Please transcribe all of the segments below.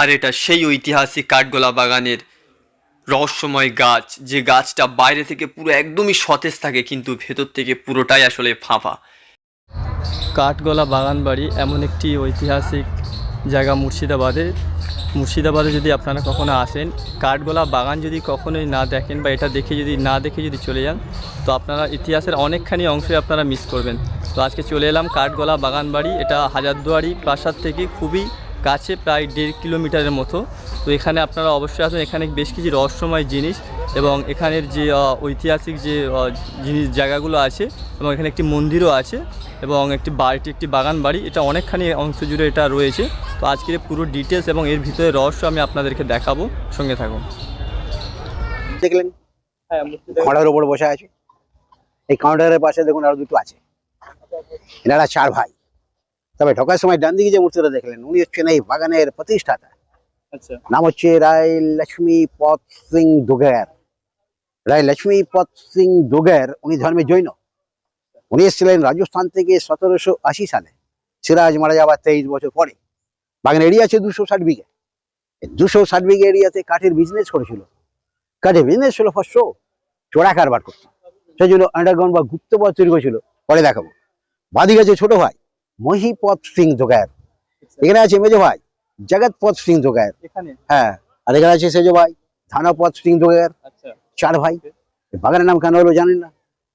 আর এটা সেই ঐতিহাসিক কাঠগোলা বাগানের রহস্যময় গাছ, যে গাছটা বাইরে থেকে পুরো একদমই সতেজ থাকে, কিন্তু ভেতর থেকে পুরোটাই আসলে ফাঁপা। কাঠগোলা বাগান বাড়ি এমন একটি ঐতিহাসিক জায়গা মুর্শিদাবাদে। মুর্শিদাবাদে যদি আপনারা কখনো আসেন, কাঠগোলা বাগান যদি কখনোই না দেখেন বা এটা দেখে যদি, না দেখে যদি চলে যান, তো আপনারা ইতিহাসের অনেকখানি অংশই আপনারা মিস করবেন। তো আজকে চলে এলাম কাঠগোলা বাগান বাড়ি এটা হাজারদুয়ারি প্রাসাদ থেকে খুবই কাছে প্রায় দেড় কিলোমিটারের মতো। তো এখানে আপনারা অবশ্যই আসুন। এখানে বেশ কিছু রহস্যময় জিনিস এবং এখানের যে ঐতিহাসিক যে জিনিস জায়গাগুলো আছে এবং এখানে একটি মন্দিরও আছে এবং একটি বাড়িটি একটি বাগান বাড়ি। এটা অনেকখানি অংশ জুড়ে এটা রয়েছে। তো আজকের পুরো ডিটেলস এবং এর ভিতরে রহস্য আমি আপনাদেরকে দেখাবো। সঙ্গে থাকুন। দেখলেন? হ্যাঁ খড়ের ওপর বসে আছে। এই কাউন্টারের পাশে দেখুন আরও দুটো আছে। এনারা চার ভাই। তবে ঢোকার সময় ডান দিকে যে মূর্তিটা দেখলেন উনি হচ্ছেন এই বাগানের প্রতিষ্ঠাতা। আচ্ছা। নাম হচ্ছে রায় লক্ষ্মী পথ সিং দুগের। রায় লক্ষ্মী পথ সিং দুগের উনি ধর্মে জৈন। উনি এসেছিলেন রাজস্থান থেকে সতেরোশো আশি সালে। সিরাজ মারা যাওয়ার তেইশ বছর পরে। বাগান এরিয়া আছে দুশো ষাট বিঘে। দুশো ষাট বিঘে এরিয়াতে কাঠের বিজনেস করেছিল। কাঠের বিজনেস ছিল ফার্স্ট চোরা কারবার করতো। সেই জন্য আন্ডারগ্রাউন্ড বা গুপ্তপথ তৈরি করেছিল। পরে দেখাবো। বাদিকে আছে ছোট ভাই। মহিপথ সিং জোগায়ের। এখানে আছে মেজো ভাই জগৎপথ সিং জোগায়ের। হ্যাঁ আর এখানে আছে সেজো ভাই ধানাপথ সিং জোগায়ের। আচ্ছা। চার ভাই। বাগানের নাম কেন হলো জানেন না?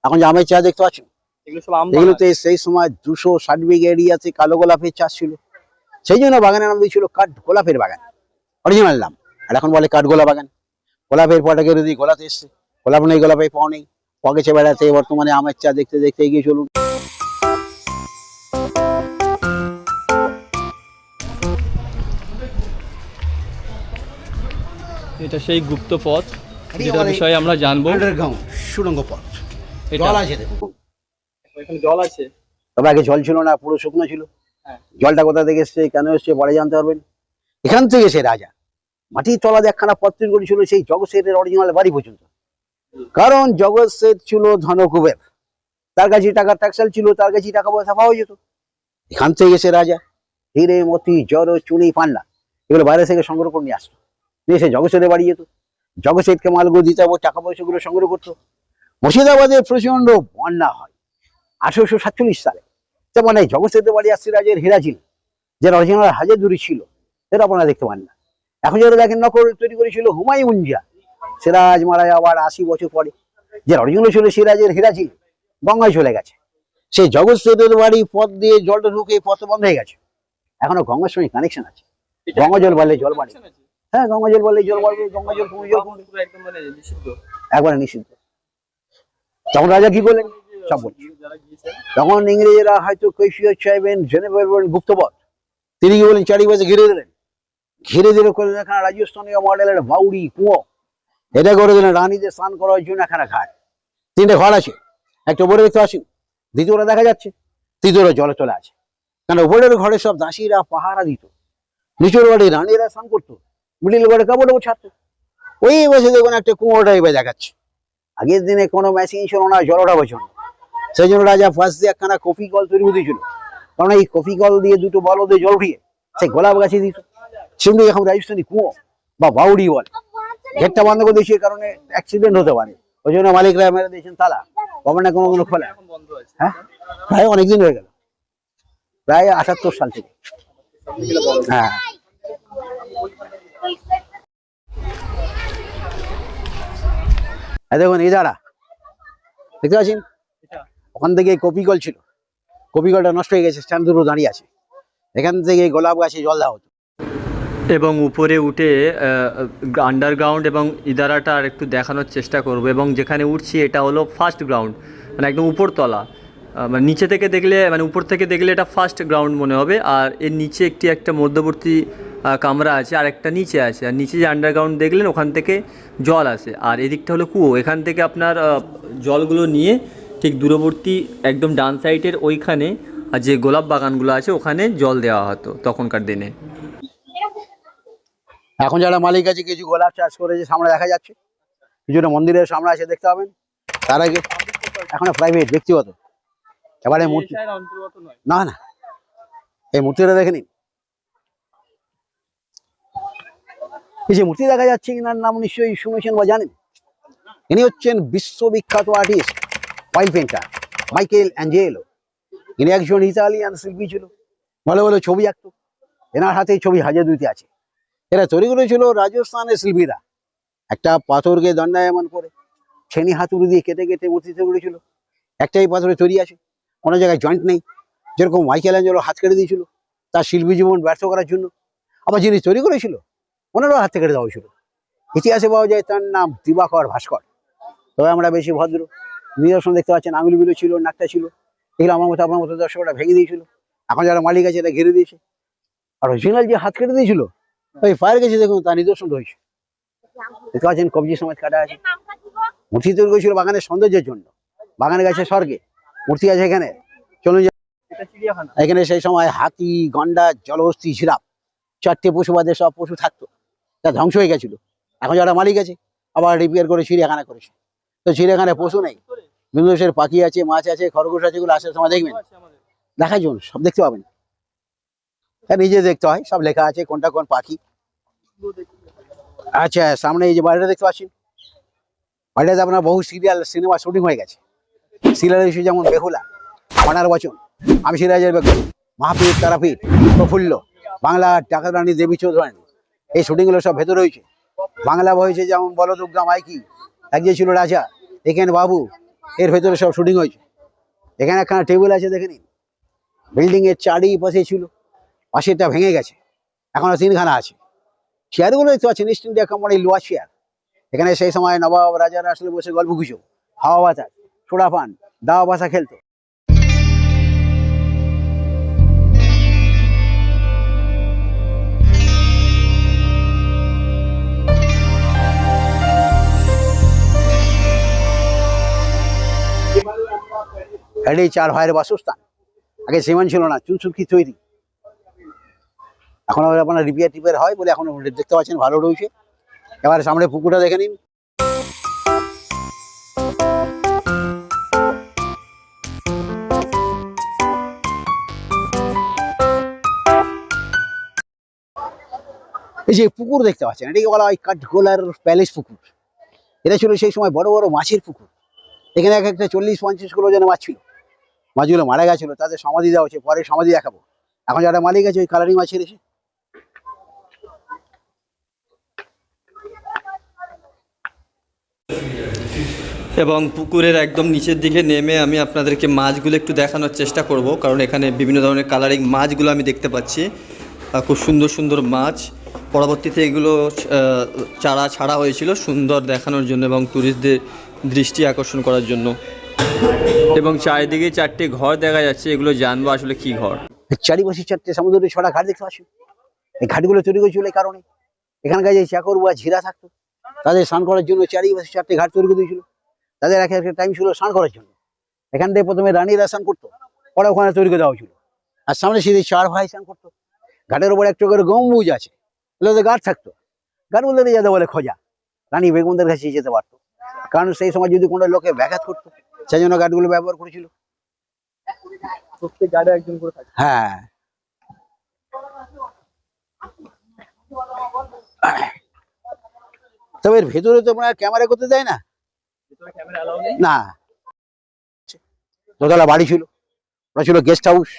এখন যে আমের চা দেখতে পাচ্ছেন? এগুলোতে সেই সময় দুশো ষাট বিঘে এরিয়াতে কালো গোলাপের চাষ ছিল। সেই জন্য বাগানের নাম দিয়েছিল কাঠ গোলাপের বাগান। অরিজিনাল নাম। আর এখন বলে কাঠ গোলা বাগান। গোলাপের পটা কেউ যদি গোলাতে এসছে। গোলাপ নেই গোলাপের পাওয়া নেই। পকেছে বেড়াতে বর্তমানে আমের চা দেখতে দেখতে এগিয়ে চলুন। এটা সেই গুপ্ত পথ যেটার বিষয়ে আমরা জানব। আন্ডারগ্রাউন্ড সুড়ঙ্গ পথ। জল আছে দেখুন। এখানে জল আছে। তবে আগে জল ছিল না পুরো শুকনো ছিল। হ্যাঁ। জলটা কোথা থেকে এসছে কেন এসছে পরে জানতে পারবেন। এখান থেকে সে রাজা মাটির তলা একখানা পত্র করেছিল সেই জগৎ শেঠের অরিজিনাল বাড়ি পর্যন্ত। কারণ জগৎ শেঠ ছিল ধনকুবের। তার কাছে টাকার ট্যাক্সাল ছিল তার কাছে টাকা পয়সা পাওয়া যেত। এখান থেকে এসে রাজা হিরে মতি জড় চুনি পান্না এগুলো বাইরে থেকে সংগ্রহ করে নিয়ে আসতো সে জগৎ শেঠের বাড়ি যেত জগৎ মালগুলো দিতে হবে টাকা পয়সাগুলো সংগ্রহ করতো মুর্শিদাবাদে প্রচণ্ড বন্যা হয় আঠারোশো সাতচল্লিশ সালে। যেমন এই জগৎ বাড়ি আসছে রাজের হীরাঝিল যেটা অরিজিনাল হাজার দূরি ছিল সেটা আপনারা দেখতে পান না। এখন যেটা দেখেন নকল তৈরি করেছিল হুমায়ুন যা সিরাজ মারা যাওয়ার আশি বছর পরে। যে অরিজিনাল ছিল সিরাজের হীরাঝিল গঙ্গায় চলে গেছে। সেই জগৎ বাড়ি পথ দিয়ে জলটা ঢুকে পথ বন্ধ হয়ে গেছে। এখনও গঙ্গার সঙ্গে কানেকশন আছে। গঙ্গা জল বাড়লে জল বাড়ে। হ্যাঁ গঙ্গা জল বাড়লে জল বাড়বে গঙ্গা জল কমে জল একদম মানে নিষিদ্ধ। একবারে নিষিদ্ধ। তখন রাজা কি করলেন সব তখন ইংরেজরা হয়তো কৈফিয়ত চাইবেন জেনে পারবেন গুপ্তপথ তিনি কি বলেন চারিপাশে ঘিরে দিলেন। ঘিরে দিলে করে এখানে রাজস্থানীয় মডেলের বাউড়ি কুয়ো। এটা করে দিলেন রানীদের স্নান করার জন্য এখানে ঘাট তিনটে ঘর আছে। একটা উপরে দেখতে পাচ্ছেন দ্বিতীয়টা দেখা যাচ্ছে তৃতীয়টা জলে চলে আছে। কারণ উপরের ঘরে সব দাসীরা পাহারা দিত নিচের বাড়ি রানীরা স্নান করতো। মিডিল ঘরে কাপড় ছাড়তো। ওই বসে দেখুন একটা কুয়ো টাইপে দেখাচ্ছে। আগের দিনে কোনো মেশিন ছিল না জল ওঠাবার জন্য সেই জন্য রাজা ফার্স্ট দিয়ে একখানা কফি কল তৈরি করে দিয়েছিল কারণ এই কফি কল দিয়ে দুটো বল দিয়ে জল উঠিয়ে সে গোলাপ গাছে দিত। সেগুলো এখন রাজস্থানী কুয়ো বা বাউড়ি বলে। গেটটা বন্ধ করে দিয়েছে কারণে অ্যাক্সিডেন্ট হতে পারে। ওই জন্য মালিকরা মেরে দিয়েছেন তালা। কবে না কোনো কোনো খোলা। হ্যাঁ? প্রায় অনেকদিন হয়ে গেল। প্রায় আটাত্তর সাল থেকে। হ্যাঁ। দেখুন এই দাঁড়া দেখতে পাচ্ছেন? ওখান থেকে কপি কল ছিল। কপি কলটা নষ্ট হয়ে গেছে স্ট্যান্ড দুটো দাঁড়িয়ে আছে। এখান থেকে গোলাপ গাছে জল দেওয়া হতো। এবং উপরে উঠে আন্ডারগ্রাউন্ড এবং ইদারাটা আর একটু দেখানোর চেষ্টা করব। এবং যেখানে উঠছি এটা হলো ফার্স্ট গ্রাউন্ড মানে একদম উপরতলা। মানে নিচে থেকে দেখলে মানে উপর থেকে দেখলে এটা ফার্স্ট গ্রাউন্ড মনে হবে। আর এর নিচে একটি একটা মধ্যবর্তী কামরা আছে আর একটা নিচে আছে। আর নিচে যে আন্ডারগ্রাউন্ড দেখলেন ওখান থেকে জল আসে। আর এদিকটা হলো কুয়ো। এখান থেকে আপনার জলগুলো নিয়ে ঠিক দূরবর্তী একদম ডান সাইডের ওইখানে আর যে গোলাপ বাগানগুলো আছে ওখানে জল দেওয়া হতো তখনকার দিনে। এখন যারা মালিক আছে কিছু গোলাপ চাষ করেছে সামনে দেখা যাচ্ছে কিছুটা মন্দিরের সামনে আছে দেখতে পাবেন। তার আগে এখন প্রাইভেট ব্যক্তিগত। এবারে মূর্তি না না। এই মূর্তিটা দেখে নিন। এই যে মূর্তি দেখা যাচ্ছে, এনার নাম নিশ্চয়ই শুনেছেন বা জানেন? ইনি হচ্ছেন বিশ্ববিখ্যাত artist oil painter Michael Angelo ইনি একজন ইতালিয়ান শিল্পী ছিল, ভালো ভালো ছবি আঁকতো। এনার হাতে ছবি হাজার দুইতে আছে। এরা তৈরি করেছিল রাজস্থানের শিল্পীরা। একটা পাথরকে দণ্ডায়মান করে, ছেনি হাতুড়ি দিয়ে কেটে কেটে মূর্তি তৈরি করেছিল। একটাই পাথরে তৈরি আছে, কোনো জায়গায় জয়েন্ট নেই। যেরকম মাইকেল অ্যাঞ্জেলো হাত কেটে দিয়েছিল, তার শিল্পী জীবন ব্যর্থ করার জন্য। আবার যিনি তৈরি করেছিল ওনারও হাত কেটে দেওয়া হয়েছিল ইতিহাসে পাওয়া যায় তার নাম দিবাকর ভাস্কর। তবে আমরা বেশি ভদ্র। নিদর্শন দেখতে পাচ্ছেন, আঙুলগুলো ছিল, নাকটা ছিল। এগুলো আমার মতো, আপনার মতো দর্শকরা ভেঙে দিয়েছিল। এখন যারা মালিক আছে এটা ঘিরে দিয়েছে। আর অরিজিনাল যে হাত কেটে দিয়েছিল, ওই ফায়ার গেছে, দেখুন, তার নিদর্শন রয়েছে দেখতে পাচ্ছেন, কবজি সমাজ কাটা আছে। মূর্তি তৈরি করেছিল বাগানের সৌন্দর্যের জন্য। বাগানে গেছে স্বর্গে। মূর্তি আছে এখানে। চলুন এখানে সেই সময় হাতি গন্ডার জলহস্তি ঝিরাফ চারটে পশুবাদের সব পশু থাকতো। তা ধ্বংস হয়ে গেছিল। এখন যারা মালিক আছে, আবার রিপেয়ার করে চিড়িয়াখানা করেছে। তো চিড়িয়াখানায় পশু নেই। বিভিন্ন পাখি আছে, মাছ আছে, খরগোশ আছে, এগুলো আসার সময় দেখবেন? দেখার জন্য, সব দেখতে পাবেন। তা নিজে দেখতে হয়, সব লেখা আছে, কোনটা কোন পাখি। আচ্ছা সামনে এই যে বাড়িটা দেখতে পাচ্ছেন? বাড়িটাতে আপনার বহু সিরিয়াল সিনেমা শুটিং হয়ে গেছে। সিরিয়াল ইস্যু যেমন বেহুলা মনার বচন, আমি সিরাজের মাহপীর তারাপীঠ, প্রফুল্ল, বাংলা ডাকাত রানী দেবী চৌধুরানী। এই শুটিংগুলো সব ভেতরে হয়েছে। বাংলা হয়েছে যেমন বলদুর্গা মাইকি, এক যে ছিল রাজা এখানে বাবু, এর ভেতরে সব শুটিং হয়েছে। এখানে একখানা টেবিল আছে, দেখে নিন। বিল্ডিং এর চারিপাশে ছিল, পাশেরটা ভেঙে গেছে, এখনও তিনখানা আছে। চেয়ারগুলো দেখতে পাচ্ছেন ইস্ট ইন্ডিয়া কোম্পানির লোয়া চেয়ার এখানে সেই সময় নবাব রাজারা আসলে বসে গল্প গুজব, হাওয়া বাতাস সোডা পান, দাওয়া বাসা খেলতো। এটাই চার ভাইয়ের বাসস্থান। আগে সিমেন্ট ছিল না চুনসুকি তৈরি। এখন আপনার রিপেয়ার টিপেয়ার হয় বলে এখন দেখতে পাচ্ছেন ভালো রয়েছে। এবার সামনে পুকুরটা দেখে নিন। এই যে পুকুর দেখতে পাচ্ছেন, এটাকে বলা হয় কাঠগোলার প্যালেস পুকুর। এটা ছিল সেই সময় বড় বড় মাছের পুকুর। এখানে এক একটা চল্লিশ পঞ্চাশ কিলো যেন মাছ ছিল। মাছগুলো মারা গেছিল, তাদের সমাধি দেওয়া হচ্ছে পরে সমাধি দেখাবো। এখন যারা মালিক আছে, ওই কালারিং মাছ ছেড়েছে। এবং পুকুরের একদম নিচের দিকে নেমে আমি আপনাদেরকে মাছগুলো একটু দেখানোর চেষ্টা করব, কারণ এখানে বিভিন্ন ধরনের কালারিং মাছগুলো আমি দেখতে পাচ্ছি। খুব সুন্দর সুন্দর মাছ। পরবর্তীতে এগুলো চারা ছাড়া হয়েছিল, সুন্দর দেখানোর জন্য এবং ট্যুরিস্টদের দৃষ্টি আকর্ষণ করার জন্য। এবং চারিদিকে চারটে ঘর দেখা যাচ্ছে, এগুলো জানব আসলে কি ঘর। চারিপাশে চারটে সমুদ্রের ছড়া ঘাট দেখতে পাচ্ছেন? এই ঘাটগুলো তৈরি করেছিল এই কারণে। এখানকার যে চাকর বা ঝিরা থাকতো, তাদের স্নান করার জন্য চারিপাশে চারটে ঘাট তৈরি করে দিয়েছিল। তাদের এক একটা টাইম ছিল স্নান করার জন্য। এখান থেকে প্রথমে রানীরা স্নান করতো, পরে ওখানে তৈরি করে দেওয়া হয়েছিল। আর সামনে সিঁড়ি চার ভাই স্নান করতো। ঘাটের উপর একটা করে গম্বুজ আছে, এগুলোতে গাছ থাকতো। গাছ বলতে যেতে বলে খোঁজা, রানী বেগমদের কাছে যেতে পারতো। কারণ সেই সময় যদি কোনো লোকে ব্যাঘাত করতো সেই জন্য গাছগুলো ব্যবহার করেছিল। প্রত্যেক গাড়ি একজন করে থাকে হ্যাঁ। তবে এর ভেতরে তো আপনার ক্যামেরা করতে দেয় না? না। দোতলা বাড়ি ছিল। ওটা ছিল গেস্ট হাউস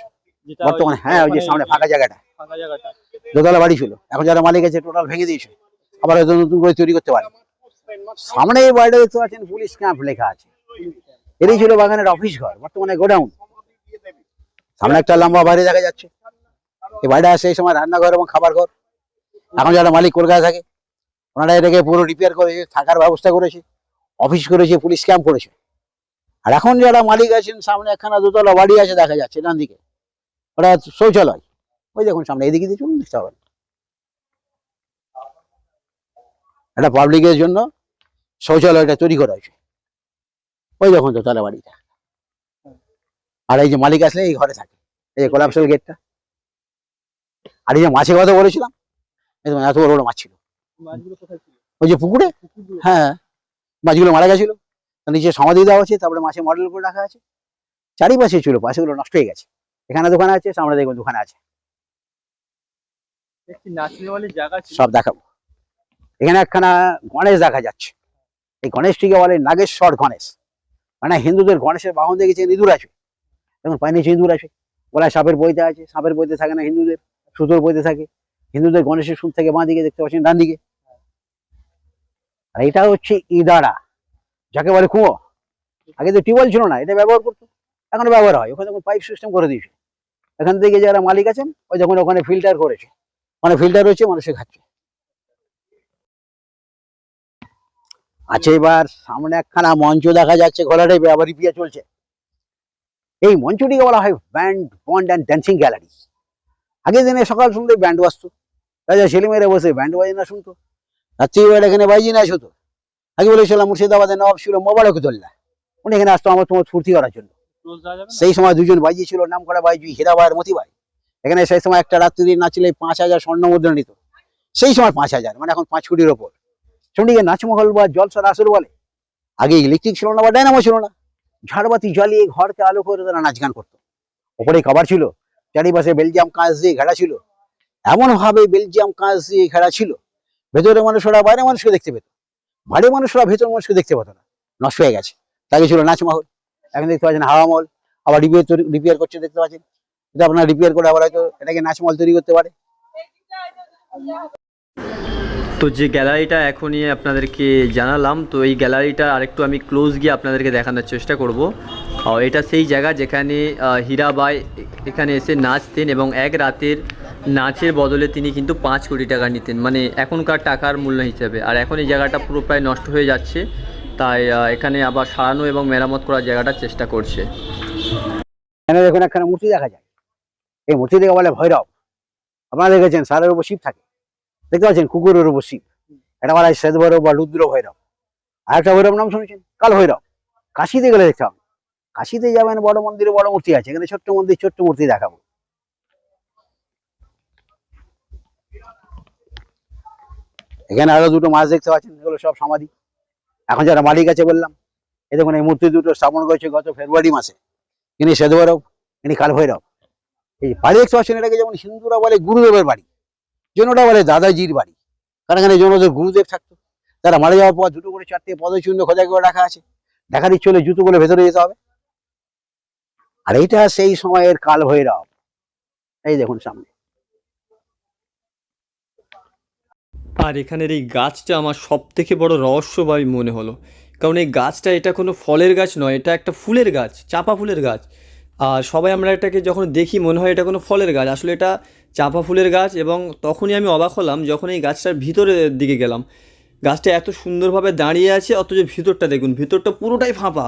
বর্তমানে হ্যাঁ ওই যে সামনে ফাঁকা জায়গাটা। ফাঁকা জায়গাটা। দোতলা বাড়ি ছিল। এখন যারা মালিক আছে টোটাল ভেঙে দিয়েছে। আবার হয়তো নতুন করে তৈরি করতে পারে। সামনে এই বাড়িটা দেখতে পাচ্ছেন পুলিশ ক্যাম্প লেখা আছে। এটাই ছিল বাগানের অফিস ঘর, বর্তমানে গোডাউন। সামনে একটা লম্বা বাড়ি দেখা যাচ্ছে। এই বাড়িটা সেই সময় রান্নাঘর এবং খাবার ঘর। এখন যারা মালিক কলকাতা থাকে, ওনারা এটাকে পুরো রিপেয়ার করেছে, থাকার ব্যবস্থা করেছে অফিস করেছে, পুলিশ ক্যাম্প করেছে। আর এখন যারা মালিক আছেন, সামনে একখানা দোতলা বাড়ি আছে দেখা যাচ্ছে ডান দিকে। ওটা শৌচালয়। ওই দেখুন সামনে এদিকে দিয়ে চলুন, দেখতে পাবেন এটা পাবলিকের জন্য শৌচালয়টা তৈরি করা হয়েছে। ওই দেখুন দোতলা বাড়িটা। আর এই যে মালিক আসলে এই ঘরে থাকে। এই যে কোলাপসেল গেটটা আর এই যে মাছের কথা বলেছিলাম এত বড় বড় মাছ ছিল। ওই যে পুকুরে? হ্যাঁ মাছগুলো মারা গেছিল। নিচে সমাধি দেওয়া আছে তারপরে মাছের মডেল করে রাখা আছে। চারিপাশে ছিল পাশেগুলো নষ্ট হয়ে গেছে। এখানে দোকান আছে সামনে দেখবেন দোকান আছে। সব দেখাবো। এখানে একখানা গণেশ দেখা যাচ্ছে। এই গণেশটিকে বলে নাগেশ্বর গণেশ। মানে হিন্দুদের গণেশের বাহন দেখেছেন, ইঁদুর আছে। দেখুন পায়ে ইঁদুর আছে, গলায় সাপের বইতে আছে, সাপের বইতে থাকে না হিন্দুদের, সুতোর বইতে থাকে। হিন্দুদের গণেশের সুদ থেকে বাঁ দিকে দেখতে পাচ্ছেন ডান দিকে আর এটা হচ্ছে ইদারা, যাকে বলে কুয়ো। আগে তো টিউবওয়েল ছিল না, এটা ব্যবহার করতো, এখন ব্যবহার হয়। ওখানে যখন পাইপ সিস্টেম করে দিয়েছে। এখান থেকে যারা মালিক আছেন, ওই যখন ওখানে ফিল্টার করেছে। মানে ফিল্টার হচ্ছে মানুষে খাচ্ছে। আচ্ছা এবার সামনে একখানা মঞ্চ দেখা যাচ্ছে ঘোলাটাই আবার রিপিয়া চলছে। এই মঞ্চটিকে বলা হয় band bond and dancing gallery. আগের দিনে সকাল শুনতে ব্যান্ড বাজতো। রাজা ছেলেমেয়েরা বসে ব্যান্ড বাজনা শুনতো। রাত্রিবেলা এখানে বাজি না হতো আগে বলেছিলাম মুর্শিদাবাদের নবাব ছিল মোবারকদুল্লাহ উনি এখানে আসতো আমার তোমার ফুর্তি করার জন্য। সেই সময় দুজন বাইজি ছিল নাম করা বাইজি হীরাবাই আর মতিবাই। এখানে সেই সময় একটা রাত্রি নাচলে পাঁচ হাজার স্বর্ণ মুদ্রা নিত। সেই সময় পাঁচ হাজার মানে এখন পাঁচ কোটির ওপর। চন্ডিকে নাচমহল বা জলসার আসর বলে আগে ইলেকট্রিক ছিল না বা ডায়নামো ছিল না। ঝাড়বাতি জ্বালিয়ে ঘরকে আলো করে তারা নাচ গান করতো। ওপরে কভার ছিল, চারিপাশে বেলজিয়াম কাঁচ দিয়ে ঘেরা ছিল। এমন ভাবে বেলজিয়াম কাঁচ দিয়ে ঘেরা ছিল ভেতরে মানুষরা বাইরে মানুষকে দেখতে পেত। বাইরে মানুষরা ভেতর মানুষকে দেখতে পেত না। নষ্ট হয়ে গেছে। তাকে ছিল নাচমহল। এখন দেখতে পাচ্ছেন হাওয়া মহল। আবার রিপেয়ার রিপেয়ার করছে দেখতে পাচ্ছেন। এটা আপনার রিপেয়ার করে আবার হয়তো এটাকে নাচমহল তৈরি করতে পারে। তো যে গ্যালারিটা এখনই আপনাদেরকে জানালাম, তো এই গ্যালারিটা আরেকটু আমি ক্লোজ গিয়ে আপনাদেরকে দেখানোর চেষ্টা করব। এটা সেই জায়গা যেখানে হীরাবাই এখানে এসে নাচতেন এবং এক রাতের নাচের বদলে তিনি কিন্তু পাঁচ কোটি টাকা নিতেন। মানে এখনকার টাকার মূল্য হিসাবে। আর এখন এই জায়গাটা পুরো প্রায় নষ্ট হয়ে যাচ্ছে। তাই এখানে আবার সারানো এবং মেরামত করার জায়গাটা চেষ্টা করছে। দেখুন, একখানা মূর্তি দেখা যায়। এই মূর্তি দেখে বলে ভৈরব। আপনারা দেখেছেন সারের উপর শিব থাকে। দেখতে পাচ্ছেন? কুকুরের উপর শিব এটা বলা হয় শ্বেত ভৈরব বা রুদ্র ভৈরব। আর একটা ভৈরব নাম শুনেছেন? কাল ভৈরব। কাশিতে গেলে দেখতে হবে কাশিতে যাবেন, বড় মন্দিরে বড় মূর্তি আছে। এখানে ছোট্ট মন্দির, ছোট্ট মূর্তি দেখাবো। এখানে আরও দুটো মাছ দেখতে পাচ্ছেন। এগুলো সব সমাধি। এখন যারা মালিক আছে বললাম এ দেখুন, এই মূর্তি দুটো স্থাপন করেছে গত ফেব্রুয়ারি মাসে। ইনি শ্বেত ভৈরব, ইনি কাল ভৈরব। এই বাড়ি দেখতে পাচ্ছেন এটাকে যেমন হিন্দুরা বলে, গুরুদেবের বাড়ি। জৈনরা বলে দাদাজির বাড়ি। কারণ এখানে জৈনদের গুরুদেব থাকতো। তারা মারা যাওয়ার পর দুটো করে চারটে পদচিহ্ন খোঁজা করে রাখা আছে। দেখার ইচ্ছে হলে জুতো করে ভেতরে যেতে হবে। আর এইটা সেই সময়ের কাল ভৈরব এই দেখুন সামনে। আর এখানের এই গাছটা আমার সব থেকে বড় রহস্যময় মনে হলো। কারণ এই গাছটা এটা কোনো ফলের গাছ নয়, এটা একটা ফুলের গাছ, চাপা ফুলের গাছ। আর সবাই আমরা এটাকে যখন দেখি মনে হয় এটা কোনো ফলের গাছ। আসলে এটা চাপা ফুলের গাছ এবং তখনই আমি অবাক হলাম যখন এই গাছটার ভিতরের দিকে গেলাম। গাছটা এত সুন্দরভাবে দাঁড়িয়ে আছে, অথচ ভিতরটা দেখুন, ভিতরটা পুরোটাই ফাঁপা।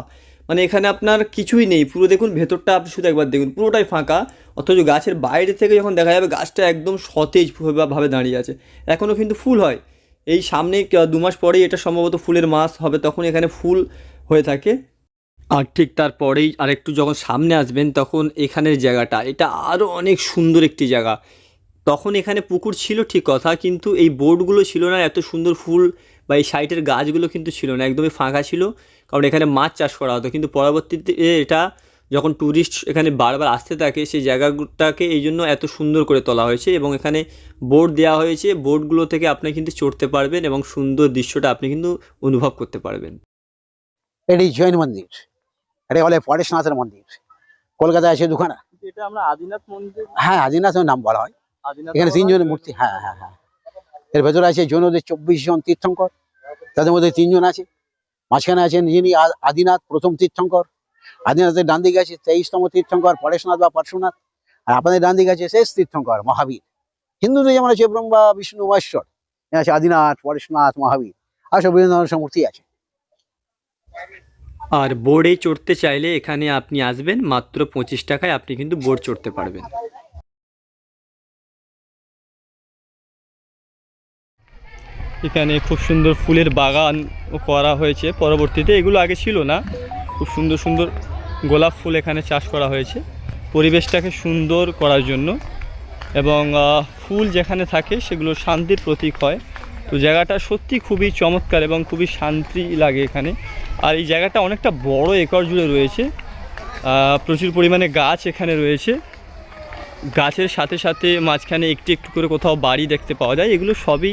মানে এখানে আপনার কিছুই নেই, পুরো দেখুন ভেতরটা আপনি শুধু একবার দেখুন, পুরোটাই ফাঁকা। অথচ গাছের বাইরে থেকে যখন দেখা যাবে গাছটা একদম সতেজ ভাবে দাঁড়িয়ে আছে। এখনও কিন্তু ফুল হয়। এই সামনে দু মাস পরেই এটা সম্ভবত ফুলের মাস হবে তখন এখানে ফুল হয়ে থাকে। আর ঠিক তারপরেই আরেকটু যখন সামনে আসবেন, তখন এখানের জায়গাটা, এটা আরও অনেক সুন্দর একটি জায়গা। তখন এখানে পুকুর ছিল ঠিক কথা, কিন্তু এই বোর্ডগুলো ছিল না, এত সুন্দর ফুল বা এই সাইটের গাছগুলো কিন্তু ছিল না, একদমই ফাঁকা ছিল। কারণ এখানে মাছ চাষ করা হতো, কিন্তু পরবর্তীতে এটা যখন ট্যুরিস্ট এখানে বারবার আসতে থাকে, সেই জায়গাটাকে এই জন্য এত সুন্দর করে তোলা হয়েছে এবং এখানে বোর্ড দেওয়া হয়েছে। বোর্ডগুলো থেকে আপনি কিন্তু চড়তে পারবেন এবং সুন্দর দৃশ্যটা আপনি কিন্তু অনুভব করতে পারবেন। এটি জৈন মন্দির। এটা বলে পরেশনাথের মন্দির। কলকাতায় আছে দুখানা। এটা আমরা আদিনাথ মন্দির হ্যাঁ আদিনাথের নাম বলা হয়। এখানে তিনজনের মূর্তি হ্যাঁ হ্যাঁ হ্যাঁ। এর ভেতরে আছে জৈনদের চব্বিশ জন তীর্থঙ্কর। তাদের মধ্যে তিনজন আছে। মাঝখানে আছেন যিনি আদিনাথ প্রথম তীর্থঙ্কর। আদিনাথের ডান দিকে আছে তেইশতম তীর্থঙ্কর পরেশনাথ বা পার্শ্বনাথ আর আপনাদের ডান দিকে আছে শেষ তীর্থঙ্কর মহাবীর। হিন্দুদের যেমন আছে ব্রহ্মা বিষ্ণু এখানে আছে আদিনাথ পরেশনাথ মহাবীর। আর সব বিভিন্ন ধরনের মূর্তি আছে। আর বোর্ডে চড়তে চাইলে এখানে আপনি আসবেন, মাত্র পঁচিশ টাকায় আপনি কিন্তু বোর্ড চড়তে পারবেন। এখানে খুব সুন্দর ফুলের বাগান করা হয়েছে পরবর্তীতে, এগুলো আগে ছিল না। খুব সুন্দর সুন্দর গোলাপ ফুল এখানে চাষ করা হয়েছে। পরিবেশটাকে সুন্দর করার জন্য এবং ফুল যেখানে থাকে সেগুলো শান্তির প্রতীক হয়। তো জায়গাটা সত্যি খুবই চমৎকার এবং খুবই শান্তি লাগে এখানে। আর এই জায়গাটা অনেকটা বড় একর জুড়ে রয়েছে। প্রচুর পরিমাণে গাছ এখানে রয়েছে। গাছের সাথে সাথে মাঝখানে একটু একটু করে কোথাও বাড়ি দেখতে পাওয়া যায়। এগুলো সবই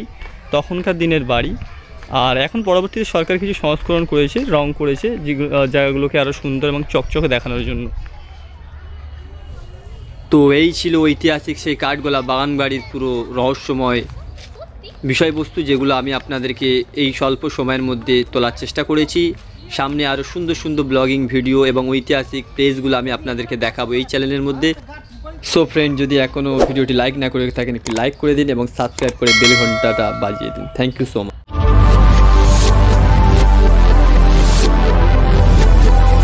তখনকার দিনের বাড়ি। আর এখন পরবর্তীতে সরকার কিছু সংস্করণ করেছে, রং করেছে জায়গাগুলোকে আরও সুন্দর এবং চকচকে দেখানোর জন্য। তো এই ছিল ঐতিহাসিক সেই কাঠগোলা বাগান বাড়ির পুরো রহস্যময় বিষয়বস্তু, যেগুলো আমি আপনাদেরকে এই স্বল্প সময়ের মধ্যে তোলার চেষ্টা করেছি। সামনে আরও সুন্দর সুন্দর ব্লগিং ভিডিও এবং ঐতিহাসিক প্লেসগুলো আমি আপনাদেরকে দেখাবো এই চ্যানেলের মধ্যে। সো ফ্রেন্ড যদি এখনও ভিডিওটি লাইক না করে থাকেন, একটি লাইক করে দিন এবং সাবস্ক্রাইব করে বেল ঘন্টাটা বাজিয়ে দিন। Thank you so much